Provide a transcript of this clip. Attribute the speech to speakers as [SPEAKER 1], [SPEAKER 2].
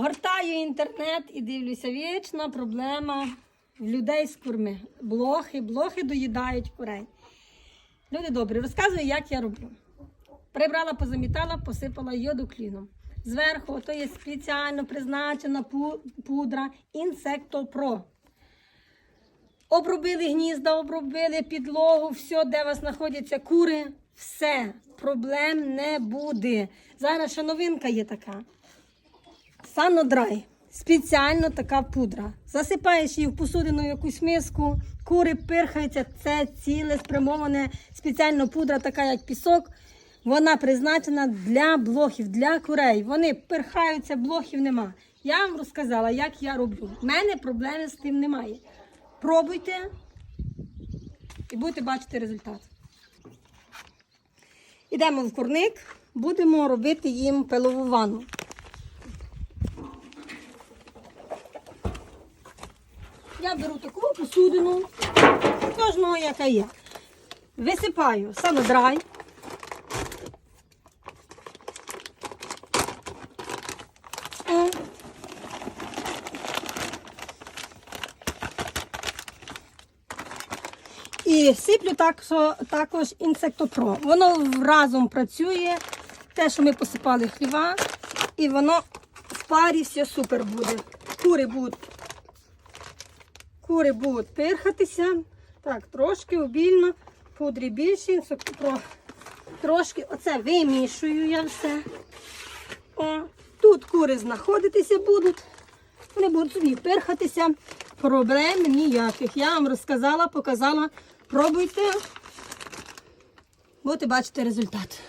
[SPEAKER 1] Гортаю інтернет і дивлюся, вічна проблема людей з курми. Блохи, блохи доїдають курей. Люди добрі, розказую, як я роблю. Прибрала, позамітала, посипала йоду кліном. Зверху то є спеціально призначена пудра Insecto Обробили гнізда, обробили підлогу, все, де у вас знаходяться кури, все, проблем не буде. Зараз ще новинка є така. Санодрай. Спеціально така пудра. Засипаєш її в посудину якусь миску, кури пирхаються, це ціле спрямоване спеціально пудра, така як пісок. Вона призначена для блохів, для курей. Вони пирхаються, блохів нема. Я вам розказала, як я роблю. У мене проблеми з тим немає. Пробуйте і будете бачити результат. Ідемо в курник, будемо робити їм пилову ванну. Я беру таку посудину, кожного яка є. Висипаю санодрай. О. І сиплю так, також інсектопро. Воно разом працює, те, що ми посипали хліва, і воно в парі все супер буде. Кури будуть Кури будуть пирхатися. Так, трошки обільно, пудрі інсектопро. Трошки оце вимішую я все. О, тут кури знаходитися будуть. Вони будуть собі пирхатися. Проблем ніяких. Я вам розказала, показала. Пробуйте. Будете бачити результат.